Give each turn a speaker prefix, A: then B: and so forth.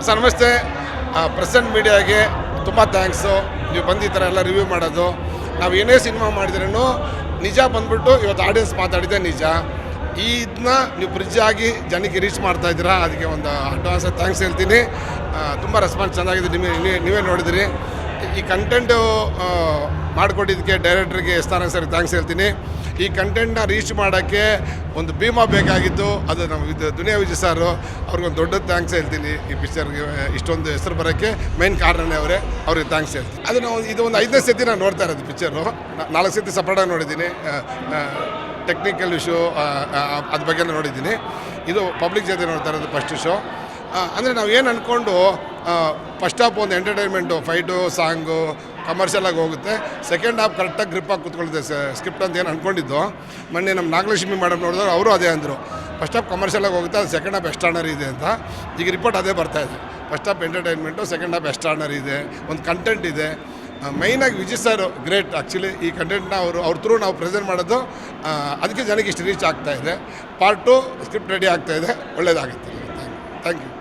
A: Sir, ನಮಸ್ತೆ. Present ಮೀಡಿಯಾಗೆ ತುಂಬ thanks ನೀವು ಬಂದು ಈ ಥರ ಎಲ್ಲ ರಿವ್ಯೂ ಮಾಡೋದು. ನಾವು ಏನೇ ಸಿನಿಮಾ ಮಾಡಿದ್ರೂ ನಿಜ ಬಂದ್ಬಿಟ್ಟು ಇವತ್ತು ಆಡಿಯನ್ಸ್ ಮಾತಾಡಿದೆ ನಿಜ. ಈ ಇದನ್ನ ನೀವು ಬ್ರಿಡ್ಜ್ ಆಗಿ ಜನಕ್ಕೆ ರೀಚ್ ಮಾಡ್ತಾ ಇದ್ದೀರಾ, ಅದಕ್ಕೆ ಒಂದು ಅಡ್ವಾನ್ಸ್ ಥ್ಯಾಂಕ್ಸ್ ಹೇಳ್ತೀನಿ. ತುಂಬ ರೆಸ್ಪಾನ್ಸ್ ಚೆನ್ನಾಗಿದೆ. ನಿಮಗೆ, ನೀವೇ- ನೀವೇ ನೋಡಿದಿರಿ. ಈ ಕಂಟೆಂಟು ಮಾಡಿಕೊಟ್ಟಿದ್ದಕ್ಕೆ ಡೈರೆಕ್ಟ್ರಿಗೆ ಸ್ಥಾನ ಸರ್ ಥ್ಯಾಂಕ್ಸ್ ಹೇಳ್ತೀನಿ. ಈ ಕಂಟೆಂಟ್ನ ರೀಚ್ ಮಾಡೋಕ್ಕೆ ಒಂದು ಭೀಮಾ ಬೇಕಾಗಿತ್ತು. ಅದು ನಮ್ಮ ಇದು ದುನಿಯಾ ವಿಜಯ್ ಸಾರು ಅವ್ರಿಗೊಂದು ದೊಡ್ಡ ಥ್ಯಾಂಕ್ಸ್ ಹೇಳ್ತೀನಿ. ಈ ಪಿಕ್ಚರ್ಗೆ ಇಷ್ಟೊಂದು ಹೆಸರು ಬರೋಕ್ಕೆ ಮೈನ್ ಕಾರಣನೇ ಅವರೇ. ಅವ್ರಿಗೆ ಥ್ಯಾಂಕ್ಸ್ ಹೇಳ್ತೀನಿ. ಅದು ನಾವು ಇದು ಒಂದು ಐದನೇ ಸತಿ ನಾನು ನೋಡ್ತಾ ಇರೋದು ಪಿಕ್ಚರು ನಾಲ್ಕು ಸತಿ ಸಪ್ರೇಟಾಗಿ ನೋಡಿದ್ದೀನಿ. ಟೆಕ್ನಿಕಲ್ ಇಶ್ಯೂ ಅದ್ರ ಬಗ್ಗೆ ನೋಡಿದ್ದೀನಿ. ಇದು ಪಬ್ಲಿಕ್ ಜೊತೆ ನೋಡ್ತಾ ಇರೋದು ಫಸ್ಟ್ ಶೋ ಅಂದರೆ ನಾವು ಏನು ಅಂದ್ಕೊಂಡು ಫಸ್ಟ್ ಹಾಫ್ ಒಂದು ಎಂಟರ್ಟೈನ್ಮೆಂಟು ಫೈಟು ಸಾಂಗು ಕಮರ್ಷಿಯಲಾಗಿ ಹೋಗುತ್ತೆ. ಸೆಕೆಂಡ್ ಹಾಫ್ ಕರೆಕ್ಟಾಗಿ ಗ್ರಿಪ್ಪಾಗಿ ಕೂತ್ಕೊಳ್ಳುತ್ತೆ ಸ್ಕ್ರಿಪ್ಟ್ ಅಂತ ಏನು ಅಂದ್ಕೊಂಡಿದ್ದು ಮೊನ್ನೆ ನಮ್ಮ ನಾಗಲಕ್ಷ್ಮಿ ಮೇಡಮ್ ನೋಡಿದ್ರು, ಅವರು ಅದೇ ಅಂದರು. ಫಸ್ಟ್ ಹಾಫ್ ಕಮರ್ಷಿಯಲಾಗಿ ಹೋಗುತ್ತೆ, ಅದು ಸೆಕೆಂಡ್ ಹಾಫ್ ಎಕ್ಸ್ಟ್ರಾನರಿ ಇದೆ ಅಂತ. ಈಗ ರಿಪೋರ್ಟ್ ಅದೇ ಬರ್ತಾ ಇದೆ. First half entertainment second half extraordinary ಇದೆ. ಒಂದು ಕಂಟೆಂಟ್ ಇದೆ. ಮೈನಾಗಿ ವಿಜಯ್ ಸರ್ ಗ್ರೇಟ್ ಆ್ಯಕ್ಚುಲಿ ಈ ಕಂಟೆಂಟ್ನ ಅವರು, ಅವ್ರ ಥ್ರೂ ನಾವು ಪ್ರೆಸೆಂಟ್ ಮಾಡೋದು ಅದಕ್ಕೆ ಜನಕ್ಕೆ ಇಷ್ಟು ರೀಚ್ ಆಗ್ತಾ ಇದೆ. ಪಾರ್ಟ್ ಟು ಸ್ಕ್ರಿಪ್ಟ್ ರೆಡಿ ಆಗ್ತಾ ಇದೆ. ಒಳ್ಳೇದಾಗುತ್ತೆ. Thank you